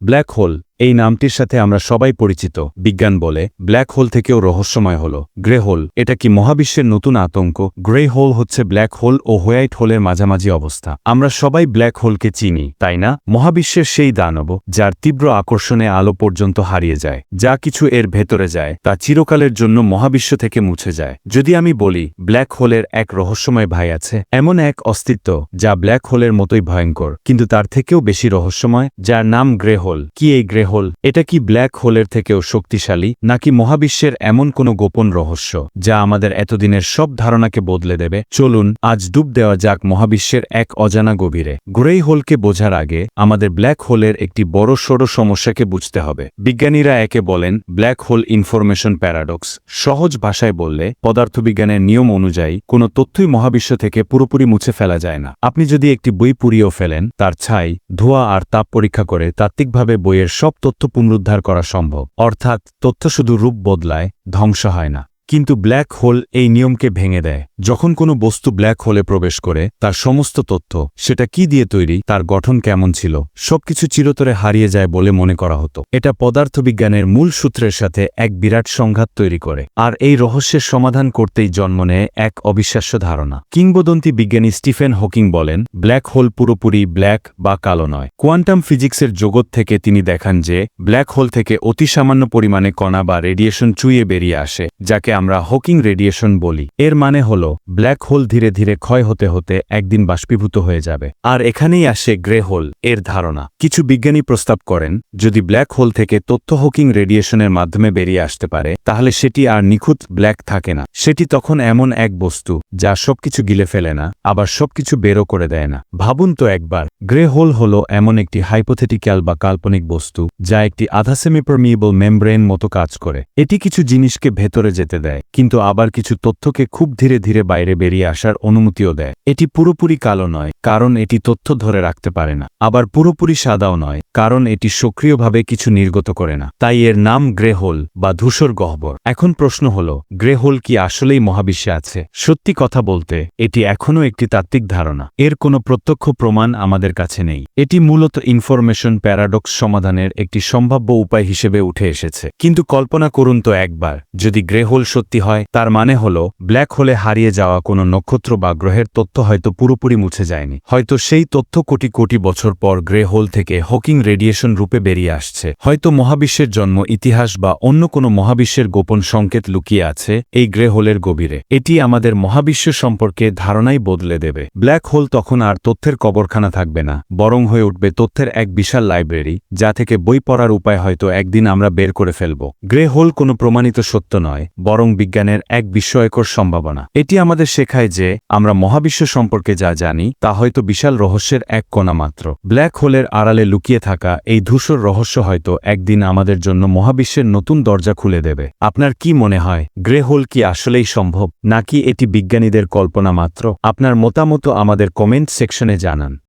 Black hole এই নামটির সাথে আমরা সবাই পরিচিত। বিজ্ঞান বলে, ব্ল্যাক হোল থেকেও রহস্যময় হল। গ্রে হোল, এটা কি মহাবিশ্বের নতুন আতঙ্ক? গ্রে হোল হচ্ছে ব্ল্যাক হোল ও হোয়াইট হোলের মাঝামাঝি অবস্থা। আমরা সবাই ব্ল্যাক হোলকে চিনি, তাই না? মহাবিশ্বের সেই দানব, যার তীব্র আকর্ষণে আলো পর্যন্ত হারিয়ে যায়। যা কিছু এর ভেতরে যায়, তা চিরকালের জন্য মহাবিশ্ব থেকে মুছে যায়। যদি আমি বলি, ব্ল্যাক হোলের এক রহস্যময় ভাই আছে, এমন এক অস্তিত্ব, যা ব্ল্যাক হোলের মতোই ভয়ঙ্কর, কিন্তু তার থেকেও বেশি রহস্যময়, যার নাম গ্রে হোল। কি এই গ্রে হোল। এটা কি ব্ল্যাক হোলের থেকেও শক্তিশালী, নাকি মহাবিশ্বের এমন কোনো গোপন রহস্য, যা আমাদের এতদিনের সব ধারণাকে বদলে দেবে? চলুন, আজ ডুব দেওয়া যাক মহাবিশ্বের এক অজানা গভীরে। গ্রে হোলকে বোঝার আগে, আমাদের ব্ল্যাক হোলের একটি বড় সড় সমস্যাকে বুঝতে হবে। বিজ্ঞানীরা একে বলেন ব্ল্যাক হোল ইনফরমেশন প্যারাডক্স। সহজ ভাষায় বললে, পদার্থবিজ্ঞানের নিয়ম অনুযায়ী, কোনো তথ্যই মহাবিশ্ব থেকে পুরোপুরি মুছে ফেলা যায় না। আপনি যদি একটি বই পুড়িয়েও ফেলেন, তার ছাই, ধোঁয়া আর তাপ পরীক্ষা করে তাত্ত্বিকভাবে বইয়ের সব তথ্য পুনরুদ্ধার করা সম্ভব। অর্থাৎ, তথ্য শুধু রূপ বদলায়, ধ্বংস হয় না। কিন্তু ব্ল্যাক হোল এই নিয়মকে ভেঙে দেয়। যখন কোনো বস্তু ব্ল্যাক হোলে প্রবেশ করে, তার সমস্ত তথ্য, সেটা কি দিয়ে তৈরি, তার গঠন কেমন ছিল, সবকিছু চিরতরে হারিয়ে যায় বলে মনে করা হতো। এটা পদার্থবিজ্ঞানের মূল সূত্রের সাথে এক বিরাট সংঘাত তৈরি করে, আর এই রহস্যের সমাধান করতেই জন্ম নেয় এক অবিশ্বাস্য ধারণা। কিংবদন্তি বিজ্ঞানী স্টিফেন হকিং বলেন, ব্ল্যাক হোল পুরোপুরি ব্ল্যাক বা কালো নয়। কোয়ান্টাম ফিজিক্সের জগৎ থেকে তিনি দেখান যে, ব্ল্যাক হোল থেকে অতি সামান্য পরিমাণে কণা বা রেডিয়েশন চুইয়ে বেরিয়ে আসে, যাকে আমরা হকিং রেডিয়েশন বলি। এর মানে হল ব্ল্যাক হোল ধীরে ধীরে ক্ষয় হতে হতে একদিন বাষ্পীভূত হয়ে যাবে। আর এখানেই আসে গ্রে হোল, এর ধারণা। কিছু বিজ্ঞানী প্রস্তাব করেন, যদি ব্ল্যাক হোল থেকে তথ্য হকিং রেডিয়েশনের মাধ্যমে বেরিয়ে আসতে পারে, তাহলে সেটি আর নিখুঁত ব্ল্যাক থাকে না। সেটি তখন এমন এক বস্তু, যা সবকিছু গিলে ফেলে না, আবার সবকিছু বেরো করে দেয় না। ভাবুন তো একবার গ্রে হোল হল এমন একটি হাইপোথেটিক্যাল বা কাল্পনিক বস্তু, যা একটি আধা সেমিপারমিয়েবল মেমব্রেন মতো কাজ করে। এটি কিছু জিনিসকে ভেতরে যেতে দেয়, কিন্তু আবার কিছু তথ্যকে খুব ধীরে ধীরে বাইরে বেরিয়ে আসার অনুমতিও দেয়। এটি পুরোপুরি কালো নয়, কারণ এটি তথ্য ধরে রাখতে পারে না। আবার পুরোপুরি সাদাও নয়, কারণ এটি সক্রিয়ভাবে কিছু নির্গত করে না। তাই এর নাম গ্রে হোল বা ধূসর গহ্বর। এখন প্রশ্ন হল গ্রে হোল কি আসলেই মহাবিশ্বে আছে? সত্যি কথা বলতে, এটি এখনও একটি তাত্ত্বিক ধারণা। এর কোনো প্রত্যক্ষ প্রমাণ আমাদের কাছে নেই। এটি মূলত ইনফরমেশন প্যারাডক্স সমাধানের একটি সম্ভাব্য উপায় হিসেবে উঠে এসেছে। কিন্তু কল্পনা করুন তো একবার, যদি গ্রে হোল সত্যি হয়, তার মানে হল, ব্ল্যাক হোলে হারিয়ে যাওয়া কোনো নক্ষত্র বা গ্রহের তথ্য হয়তো পুরোপুরি মুছে যায়নি। হয়তো সেই তথ্য কোটি কোটি বছর পর গ্রে হোল থেকে হকিং রেডিয়েশন রূপে বেরিয়ে আসছে। হয়তো মহাবিশ্বের জন্ম ইতিহাস বা অন্য কোনো মহাবিশ্বের গোপন সংকেত লুকিয়ে আছে এই গ্রে হোলের গভীরে। এটি আমাদের মহাবিশ্ব সম্পর্কে ধারণাই বদলে দেবে। ব্ল্যাক হোল তখন আর তথ্যের কবরখানা থাকবে না, বরং হয়ে উঠবে তথ্যের এক বিশাল লাইব্রেরি, যা থেকে বই পড়ার উপায় হয়তো একদিন আমরা বের করে ফেলব। গ্রে হোল কোনো প্রমাণিত সত্য নয়, বরং বিজ্ঞানের এক বিস্ময়কর সম্ভাবনা। এটি আমাদের শেখায় যে, আমরা মহাবিশ্ব সম্পর্কে যা জানি, তা হয়তো বিশাল রহস্যের এক কোণা মাত্র। ব্ল্যাক হোলের আড়ালে লুকিয়ে থাকা এই ধূসর রহস্য হয়তো একদিন আমাদের জন্য মহাবিশ্বের নতুন দরজা খুলে দেবে। আপনার কি মনে হয়, গ্রে হোল কি আসলেই সম্ভব, নাকি এটি বিজ্ঞানীদের কল্পনা মাত্র? আপনার মতামত আমাদের কমেন্ট সেকশনে জানান।